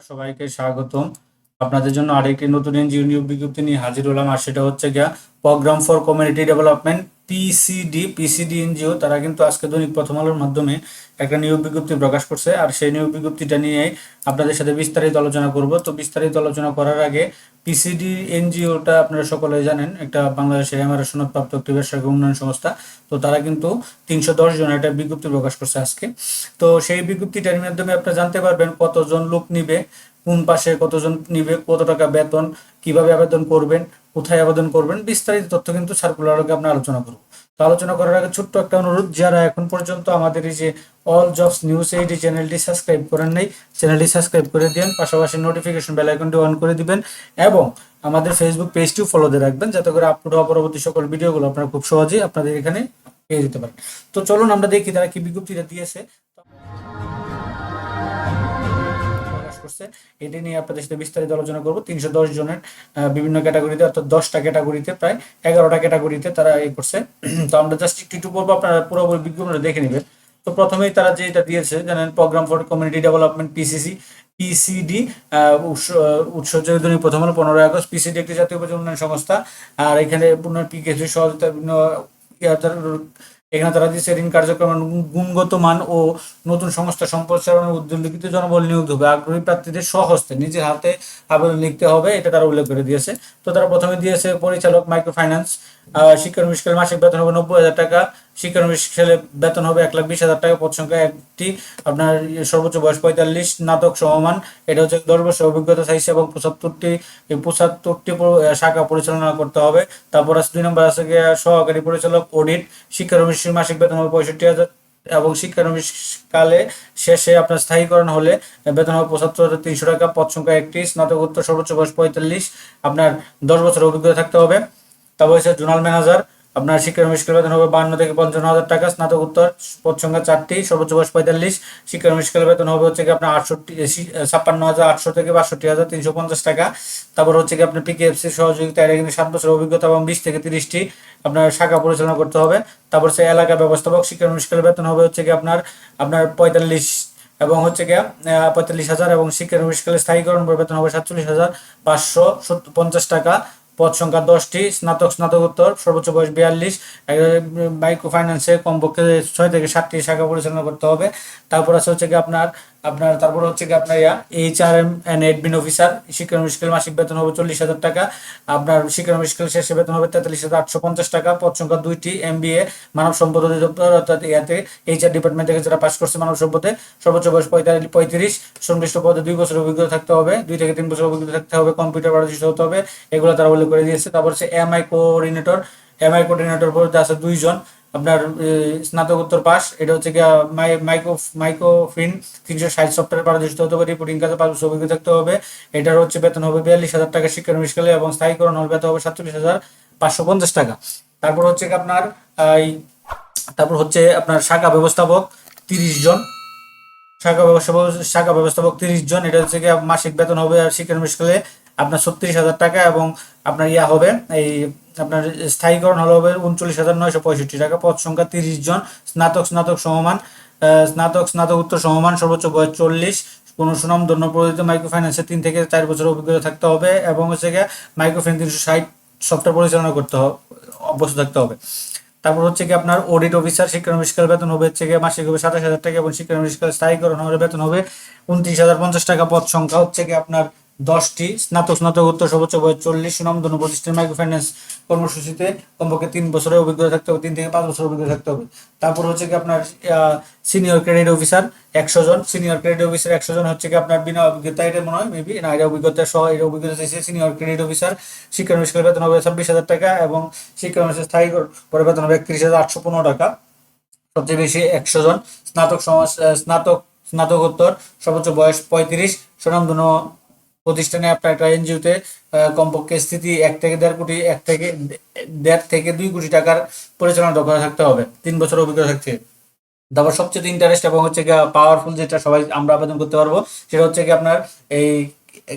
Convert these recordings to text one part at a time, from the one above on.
সবাইকে স্বাগতম। আপনাদের জন্য আরেকটি নতুন এনজিও নিয়োগ বিজ্ঞপ্তি নিয়ে হাজির হলাম। আর সেটা হচ্ছে গিয়া program for community development, PCD. PCD NGO, তারা কিন্তু আজকে দৈনিক প্রথম আলোর মাধ্যমে একটা নিয়োগ বিজ্ঞপ্তি প্রকাশ করছে। আর সেই নিয়োগ বিজ্ঞপ্তিটা নিয়ে আপনাদের সাথে বিস্তারিত আলোচনা করব। তো বিস্তারিত আলোচনা করার আগে পিসিডি এনজিওটা আপনারা সকলে জানেন, একটা বাংলাদেশের এমআরএ সনদপ্রাপ্ত একটি বেসরকারি উন্নয়ন সংস্থা। তো তারা কিন্তু তিনশো দশ জন একটা বিজ্ঞপ্তি প্রকাশ করছে আজকে। তো সেই বিজ্ঞপ্তিটার মাধ্যমে আপনারা জানতে পারবেন কতজন লোক নিবে কোন পাশে কতজন নিবে, কত টাকা বেতন, কীভাবে আবেদন করবেন, কোথায় আবেদন করবেন, বিস্তারিত তথ্য কিন্তু সার্কুলারকে আমরা আলোচনা করব। তো আলোচনা করার আগে ছোট্ট একটা অনুরোধ, যারা এখন পর্যন্ত আমাদের এই যে অল জবস নিউজ এইডি চ্যানেলটি সাবস্ক্রাইব করেন নাই চ্যানেলটি সাবস্ক্রাইব করে দিন, পাশাপাশি নোটিফিকেশন বেল আইকনটি অন করে দিবেন এবং আমাদের ফেসবুক পেজটিও ফলো দিয়ে রাখবেন, যাতে করে আপলোড হওয়া পরবর্তী সকল ভিডিওগুলো আপনারা খুব সহজেই আপনাদের এখানে পেয়ে যেতে পারেন। তো চলুন আমরা দেখি তারা কি বিজ্ঞপ্তিটা দিয়েছে। করছে এটি নিয়ে আপনাদের সাথে বিস্তারিত আলোচনা করব। তিনশো দশ জনের বিভিন্ন ক্যাটাগরিতে, অর্থাৎ দশটা ক্যাটাগরিতে, প্রায় এগারোটা ক্যাটাগরিতে তারা এই করছে। তো আমরা জাস্ট একটু একটু বলব আপনারা পুরোপুরি বিজ্ঞপ্তিটা দেখে নেবেন। তো প্রথমেই তারা যে এটা দিয়েছে, জানেন program for community development PCC PCD Utsa Chowdhury প্রথম হলো পনেরোই আগস্ট। পিসিডি একটি জাতীয় উন্নয়ন সংস্থা। আর এখানে পুনর পিকেসি সহযোগিতা, বিভিন্ন এখানে তারা দিচ্ছে ঋণ কার্যক্রমের গুণগত মান ও নতুন সংস্থা সম্প্রসারণের উদ্যোগিত জনবল নিয়োগ হবে। আগ্রহী প্রার্থীদের স্বহস্তে নিজের হাতে আবেদন লিখতে হবে, এটা তারা উল্লেখ করে দিয়েছে। তো তারা প্রথমে দিয়েছে পরিচালক মাইক্রো ফাইন্যান্স শিক্ষানবিশ স্কেল মাসিক বেতন হবে নব্বই হাজার টাকা। বেতন হবে এক লাখ বিশ হাজার টাকা। পদ সংখ্যা একটি। আপনার সর্বোচ্চ বয়স পঁয়তাল্লিশ। স্নাতক সমমান। এটা হচ্ছে দশ বছর অভিজ্ঞতা চাইছে এবং পঁচাত্তরটি পঁচাত্তরটি শাখা পরিচালনা করতে হবে। তারপর আছে দুই নম্বর আছে সহকারী পরিচালক, অডিট। শিক্ষা শিক্ষানবিশ মাসিক বেতন হবে পঁয়ষট্টি হাজার এবং শিক্ষানবিশ কালে শেষে আপনার স্থায়ীকরণ হলে বেতন হবে পঁচাত্তর হাজার তিনশো টাকা। পদ সংখ্যা একটি। স্নাতকোত্তর সর্বোচ্চ বয়স পঁয়তাল্লিশ। আপনার দশ বছর অভিজ্ঞতা থাকতে হবে। তারপর হচ্ছে জোনাল ম্যানেজার, আপনার শিক্ষানবিশ বেতন হবে বান্ন থেকে পঞ্চান্ন হাজার টাকা স্নাতকোত্তর পদ সংখ্যা চারটি, সর্বোচ্চ বয়স পঁয়তাল্লিশ শিক্ষানবিশ বেতন হবে হচ্ছে কি আপনার আটষট্টি ছাপ্পান্ন হাজার আটশো থেকে বাষট্টি হাজার তিনশো পঞ্চাশ টাকা। তারপর হচ্ছে কি আপনার পিকেএফসি সহযোগিতা এটা কিন্তু সাত বছর অভিজ্ঞতা এবং বিশ থেকে তিরিশটি আপনার শাখা পরিচালনা করতে হবে। তারপর সে এলাকা ব্যবস্থাপক শিক্ষানবিশ বেতন হবে হচ্ছে কি আপনার আপনার পঁয়তাল্লিশ এবং হচ্ছে গিয়া পঁয়তাল্লিশ হাজার এবং শিক্ষানবিশকালে স্থায়ীকরণ বেতন হবে সাতচল্লিশ হাজার পাঁচশো পঞ্চাশ টাকা। পদ সংখ্যা দশটি, স্নাতক স্নাতকোত্তর সর্বোচ্চ বয়স বিয়াল্লিশ মাইক্রো ফাইন্যান্সে কমপক্ষে ছয় থেকে সাতটি শাখা পরিচালনা করতে হবে। তারপর আছে হচ্ছে কি আপনার আপনার, তারপর হচ্ছে কি আপনার ইয়া H R M and admin officer শিক্ষানবিশ মাসিক বেতন হবে চল্লিশ হাজার টাকা, আপনার শিক্ষা শিক্ষানবিশ শেষে বেতন হবে তেতাল্লিশ হাজার আটশো পঞ্চাশ টাকা, পদ সংখ্যা দুইটি এম বি এ মানব সম্পদ অধিদপ্তর, অর্থাৎ ইয়াতে এইচ আর ডিপার্টমেন্ট থেকে যারা পাশ করছে মানব সম্পদে, সর্বোচ্চ বয়স পঁয়তাল্লিশ, পঁয়ত্রিশ, সংশ্লিষ্ট পদে দুই বছর অভিজ্ঞতা থাকতে হবে, দুই থেকে তিন বছর অভিজ্ঞতা থাকতে হবে, কম্পিউটার পারদর্শিত হতে হবে এগুলো তারা উল্লেখ করে দিয়েছে। তারপর হচ্ছে M MI coordinator MI coordinator পদে আছে দুইজন আপনার স্নাতকোত্তর পাস, এটা হচ্ছে গিয়া মাই মাইক্রো মাইক্রোফিন তিনশো ষাট সফটওয়্যার পারদর্শিত হতে হবে রিপোর্টিং কাজে পাঁচ বছর অভিজ্ঞতা থাকতে হবে। এটার হচ্ছে বেতন হবে বিয়াল্লিশ হাজার টাকা শিক্ষানবিশকালে এবং স্থায়ীকরণ হল বেতন হবে সাতচল্লিশ হাজার পাঁচশো পঞ্চাশ টাকা। তারপর হচ্ছে আপনার তারপর হচ্ছে আপনার শাখা ব্যবস্থাপক তিরিশ জন। শাখা ব্যবস্থাপক শাখা ব্যবস্থাপক তিরিশ জন, এটা হচ্ছে মাসিক বেতন হবে আর শিক্ষানবিশকালে আপনার ছত্রিশ হাজার টাকা এবং আপনার ইয়া হবে, এই আপনার স্থায়ীকরণ হলো হবে উনচল্লিশ হাজার নয়শো পঁয়ষট্টি টাকা। পদ সংখ্যা তিরিশ জন, স্নাতক স্নাতক সমমান স্নাতক স্নাতকোত্তর সমমান, সর্বোচ্চ বয়স চল্লিশ। কোনো সুনাম, ধন্য প্রযোজিত মাইক্রো ফাইন্যান্সে তিন থেকে চার বছর অভিজ্ঞতা থাকতে হবে এবং হচ্ছে গিয়ে মাইক্রো ফাইন্যান্স তিনশো ষাট সফটওয়্যার পরিচালনা করতে হবে অভ্যস্ত থাকতে হবে। তারপর হচ্ছে কি আপনার অডিট অফিসার শিক্ষা শিক্ষানবিষ্কার বেতন হবে হচ্ছে গিয়ে মাসিক হবে সাতাশ হাজার টাকা এবং শিক্ষানবিষ্কার স্থায়ীকরণ হবে বেতন হবে উনত্রিশ হাজার পঞ্চাশ টাকা। পদ সংখ্যা হচ্ছে কি আপনার দশটি স্নাতক স্নাতকোত্তর সর্বোচ্চ বয়স চল্লিশ সুনামধন্য প্রতিষ্ঠান মাইক্রো ফাইন্যান্স কর্মসূচিতে কমপক্ষে তিন বছরের অভিজ্ঞতা থাকতে হবে, তিন থেকে পাঁচ বছরের অভিজ্ঞতা থাকতে হবে। তারপর হচ্ছে কি আপনার সিনিয়র ক্রেডিট অফিসার একশো জন সিনিয়র ক্রেডিট অফিসার একশো জন হচ্ছে কি আপনার বিনা অভিজ্ঞতা, এটা মনে হয় মেবি না, এটা অভিজ্ঞতা সহ, এটা অভিজ্ঞতা চাইছে সিনিয়র ক্রেডিট অফিসার শিক্ষানবিষ্কার বেতন হবে ছাব্বিশ হাজার টাকা এবং শিক্ষানবিষ্কার স্থায়ী করে বেতন হবে একত্রিশ হাজার আটশো পনেরো টাকা। সবচেয়ে বেশি একশো জন, স্নাতক স্নাতক, স্নাতকোত্তর, সর্বোচ্চ বয়স পঁয়ত্রিশ সুনামধন্য প্রতিষ্ঠানে আপনার একটা এনজিওতে কমপক্ষে স্থিতি এক থেকে দেড় কোটি, এক থেকে দেড় থেকে দুই কোটি টাকার পরিচালনা দক্ষতা থাকতে হবে। তিন বছর অভিজ্ঞতা থাকতে তারপর সবচেয়ে ইন্টারেস্ট এবং হচ্ছে গিয়ে পাওয়ারফুল যেটা সবাই আমরা আবেদন করতে পারব, সেটা হচ্ছে কি আপনার এই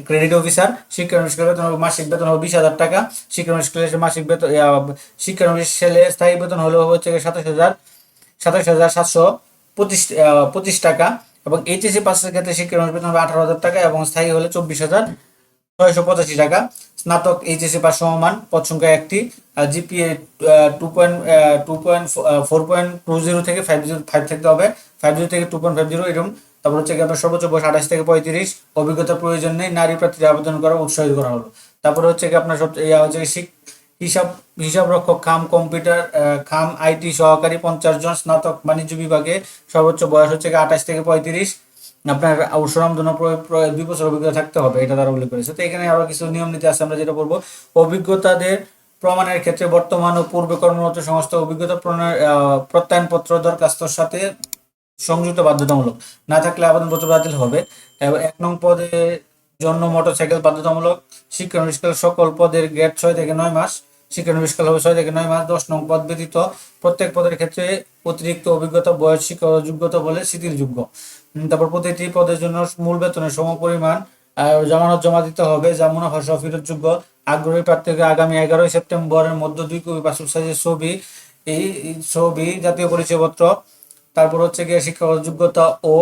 ক্রেডিট অফিসার শিক্ষানবিষ্কার বেতন হবে, মাসিক বেতন হবে বিশ হাজার টাকা। শিক্ষানবিষ্কার মাসিক বেতন শিক্ষানবিশালে স্থায়ী বেতন হলেও হচ্ছে সাতাশ হাজার সাতাশ হাজার সাতশো পঁচিশ পঁচিশ টাকা। এবং এইচএসসি পাসের ক্ষেত্রে শিক্ষানবিশ বেতন হবে আঠারো হাজার টাকা এবং স্থায়ী হলে চব্বিশ হাজার ছয়শো পঁচাশি টাকা। স্নাতক এইচএসসি পাস সমমান পদ সংখ্যা একটি GPA two point two point four point two zero থেকে ফাইভ জিরো ফাইভ থাকতে হবে। ফাইভ জিরো থেকে টু পয়েন্ট ফাইভ জিরো এরকম। তারপর হচ্ছে আপনার সর্বোচ্চ বয়স আঠাশ থেকে পঁয়ত্রিশ। অভিজ্ঞতার প্রয়োজন নেই। নারী প্রার্থীদের আবেদন করা উৎসাহিত করা হলো। তারপরে হচ্ছে আপনার সব ইয়া হচ্ছে হিসাব হিসাব রক্ষক খাম কম্পিউটার খাম আইটি সহকারী পঞ্চাশ জন স্নাতক বাণিজ্য বিভাগে সর্বোচ্চ বয়স হচ্ছে আঠাশ থেকে পঁয়ত্রিশ। আপনার সুনামধন্য দুই বছর অভিজ্ঞতা থাকতে হবে, এটা তারা উল্লেখ করেছে। তো এখানে আরও কিছু নিয়ম নীতি আছে, আমরা যেটা বলব। অভিজ্ঞতাদের প্রমাণের ক্ষেত্রে বর্তমান ও পূর্বে কর্মরত সমস্ত অভিজ্ঞতা প্রত্যয়নপত্র দরখাস্তর সাথে সংযুক্ত বাধ্যতামূলক। না থাকলে আবেদনপত্র বাতিল হবে। এবং এক নং পদের জন্য মোটরসাইকেল বাধ্যতামূলক। শিক্ষানবিষ্কাল সকল পদের গ্রেড ছয় থেকে নয় মাস শিক্ষানবিষ্কাল হবে ছয় থেকে নয় মাস, দশ নং পদ ব্যতীত প্রত্যেক পদের ক্ষেত্রে অতিরিক্ত অভিজ্ঞতা, বয়স, শিক্ষা যোগ্যতা বলে শিথিলযোগ্য। তারপর প্রতিটি পদের জন্য মূল বেতনের সমপরিমাণ জামানত জমা দিতে হবে, যা মুনাফা সহ ফেরতযোগ্য। আগ্রহী প্রার্থীকে আগামী এগারোই সেপ্টেম্বরের মধ্যে দুই কপি পাসপোর্ট সাইজের ছবি, এই ছবি জাতীয় পরিচয়পত্র, তারপর হচ্ছে গিয়ে শিক্ষাগত যোগ্যতা ও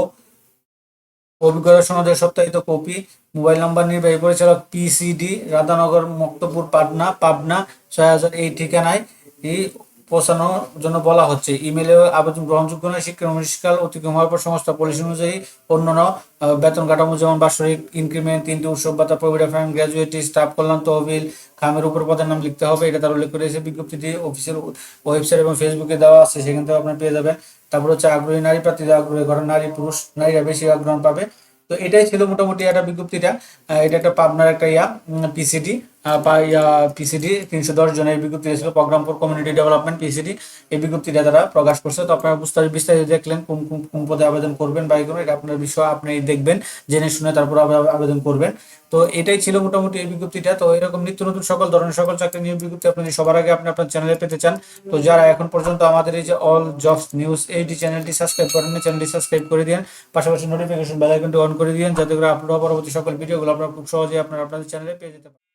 অভিজ্ঞতা সনদের সত্যায়িত কপি, মোবাইল নাম্বার নির্বাহী পরিচালক পিসিডি রাধানগর মক্তপুর পাবনা পাবনা, ছয় হাজার এই ঠিকানায় এই পৌঁছানোর জন্য বলা হচ্ছে। ইমেলে আবেদন গ্রহণযোগ্য নয়। শিক্ষা অনুষ্কাল অতিক্রম হওয়ার পর সংস্থা পলিসি অনুযায়ী অন্যান্য বেতন কাঠামো যেমন বাৎসরিক ইনক্রিমেন্ট তিনটি উৎসব ভাতা, প্রভিডেন্ট ফান্ড, গ্র্যাজুয়েটি, স্টাফ কল্যাণ, তহবিল, খামের উপর পদের নাম লিখতে হবে। এটা তার উল্লেখ করেছে বিজ্ঞপ্তিটি অফিসের ওয়েবসাইট এবং ফেসবুকে দেওয়া আছে। সেখান থেকে আপনার পেয়ে যাবেন। তারপর হচ্ছে আগ্রহী নারী, প্রার্থীদের আগ্রহী করেন নারী, পুরুষ, নারীরা বেশি আগ্রহ পাবে। তো এটাই ছিল মোটামুটি একটা বিজ্ঞপ্তিটা। এটা একটা পাবনার একটা ইয়া বা ইয়া পিসিডি তিনশো দশ জনের বিজ্ঞপ্তি ছিল program for community development PCD এই বিজ্ঞপ্তিটা তারা প্রকাশ করছে। তো আপনারা বিস্তারিত বিস্তারিত দেখলেন কোন কোন পদে আবেদন করবেন বা এগুলো এটা আপনার বিষয় আপনি দেখবেন, জেনে শুনে তারপর আবেদন করবেন। তো এটাই ছিল মোটামুটি এই বিজ্ঞপ্তিটা। তো এরকম নিত্য নতুন সকল ধরনের সকল চাকরি নিয়োগ বিজ্ঞপ্তি আপনি সবার আগে আপনি আপনার চ্যানেলে পেতে চান, তো যারা এখন পর্যন্ত আমাদের এই যে অল জবস নিউজ এইটি চ্যানেলটি সাবস্ক্রাইব করেন চ্যানেলটি সাবস্ক্রাইব করে দিন পাশাপাশি নোটিফিকেশন বেল আইকনটি অন করে দিন যাতে করে হওয়া পরবর্তী সকল ভিডিওগুলো আপনারা খুব সহজে আপনারা আপনাদের চ্যানেলে পেয়ে যেতে পারেন।